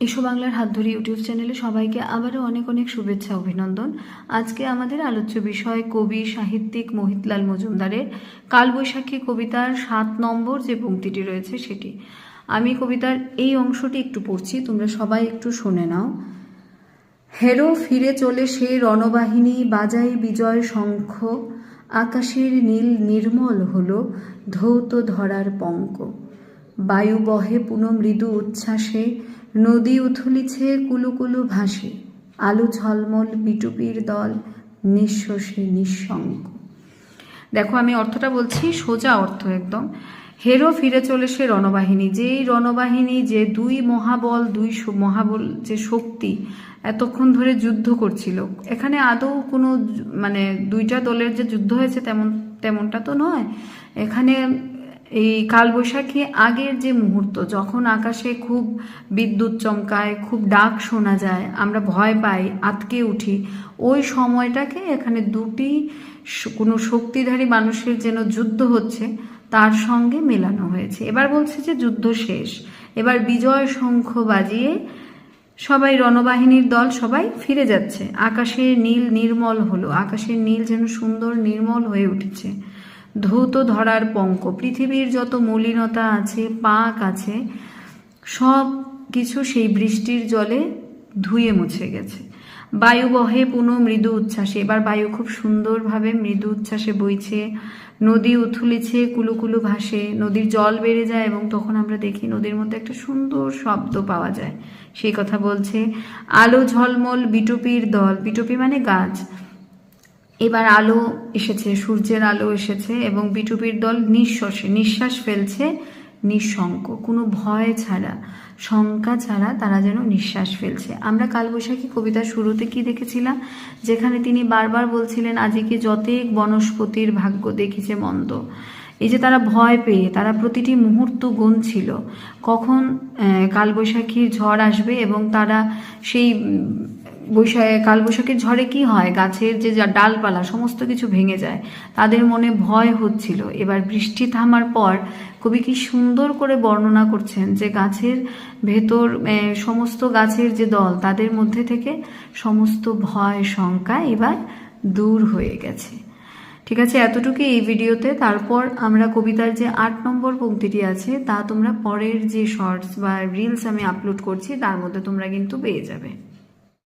এসো বাংলার হাত ধরে ইউটিউব চ্যানেলে সবাইকে আবারও অনেক অনেক শুভেচ্ছা, অভিনন্দন। আজকে আমাদের আলোচ্য বিষয় কবি, সাহিত্যিক মোহিতলাল মজুমদারের কালবৈশাখী কবিতার সাত নম্বর যে পংক্তিটি রয়েছে সেটি। আমি কবিতার এই অংশটি একটু পড়ছি, তোমরা সবাই একটু শুনে নাও। হেরো ফিরে চলে সে রণবাহিনী বাজাই বিজয় শঙ্খ, আকাশের নীল নির্মল হল ধৌত ধরার পঙ্ক। বায়ু বহে পুনঃ মৃদু উচ্ছ্বাসে, নদী উথলিছে কুলুকুলু ভাসে, আলু ঝলমল বিটুপির দল, নিঃশ্বাসে নিঃসঙ্গ। দেখো, আমি অর্থটা বলছি সোজা অর্থ একদম। হেরো ফিরে চলে সে রণবাহিনী। যেই রণবাহিনী, যে দুই মহাবল দুই মহাবল, যে শক্তি এতক্ষণ ধরে যুদ্ধ করছিল, এখানে আদৌ কোনো মানে দুইটা দলের যে যুদ্ধ হয়েছে তেমন, তেমনটা তো নয়। এখানে এই কালবৈশাখী আগের যে মুহূর্ত, যখন আকাশে খুব বিদ্যুৎ চমকায়, খুব ডাক শোনা যায়, আমরা ভয় পাই, আতকে উঠি, ওই সময়টাকে এখানে দুটি কোনো শক্তিধারী মানুষের যেন যুদ্ধ হচ্ছে, তার সঙ্গে মেলানো হয়েছে। এবার বলছে যে যুদ্ধ শেষ। এবার বিজয় শঙ্খ বাজিয়ে সবাই রণবাহিনীর দল সবাই ফিরে যাচ্ছে। আকাশের নীল নির্মল হলো। আকাশের নীল যেন সুন্দর নির্মল হয়ে উঠেছে। ধৌত ধরার পঙ্ক, পৃথিবীর যত মলিনতা আছে, পাক আছে, সব কিছু সেই বৃষ্টির জলে ধুয়ে মুছে গেছে। বায়ু বহে পুনঃ মৃদু উচ্ছ্বাসে। এবার বায়ু খুব সুন্দরভাবে মৃদু উচ্ছ্বাসে বইছে। নদী উথুলিছে কুলুকুলু ভাসে। নদীর জল বেড়ে যায় এবং তখন আমরা দেখি নদীর মধ্যে একটা সুন্দর শব্দ পাওয়া যায়। সেই কথা বলছে, আলো ঝলমল বিটুপির দল। বিটুপি মানে গাছ। এবার আলো এসেছে, সূর্যের আলো এসেছে এবং বিটুপির দল নিঃশ্বাসে, নিঃশ্বাস ফেলছে নিঃশঙ্ক কোনো ভয় ছাড়া, শঙ্কা ছাড়া তারা যেন নিঃশ্বাস ফেলছে। আমরা কালবৈশাখী কবিতার শুরুতে কি দেখেছিলাম? যেখানে তিনি বারবার বলছিলেন আজিকে যতেক বনস্পতির ভাগ্য দেখিছে মন্দ। এই যে তারা ভয় পেয়ে, তারা প্রতিটি মুহূর্ত গুনছিল। কখন কালবৈশাখীর ঝড় আসবে এবং তারা সেই বৈশাখে, কালবৈশাখীর ঝড়ে কি হয়? গাছের যে ডালপালা, সমস্ত কিছু ভেঙে যায়। তাদের মনে ভয় হচ্ছিল। এবার বৃষ্টি থামার পর কবি কি সুন্দর করে বর্ণনা করছেন যে গাছের ভেতর সমস্ত গাছের যে দল, তাদের মধ্যে থেকে সমস্ত ভয়, শঙ্কা এবার দূর হয়ে গেছে। ঠিক আছে এতটুকু এই ভিডিওতে। তারপর আমরা কবিতার যে আট নম্বর পংক্তিটি আছে, তা তোমরা পরের যে শর্টস বা রিলস আমি আপলোড করছি, তার মধ্যে তোমরা কিন্তু পেয়ে যাবে।